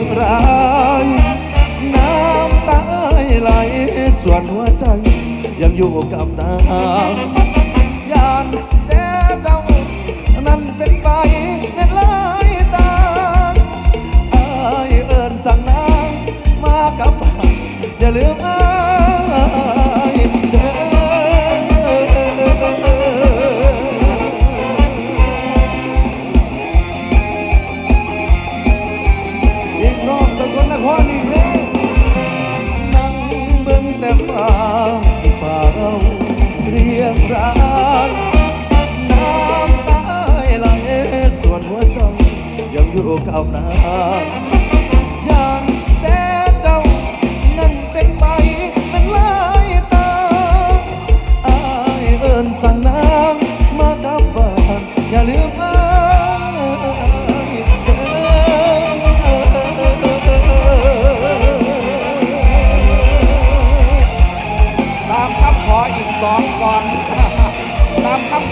งรายน้ำตาไหลส่วนหัวใจ ยังอยู่กับนางยานแต่เจ้านั้นเป็นไปเป็นลายตาอเอิญสั่งนางมากับอย่าลืม เรียงรางน้ำตาไหลส่วนหัวใจยังอยู่กับนาง ขออีกสองก่อนตามคำ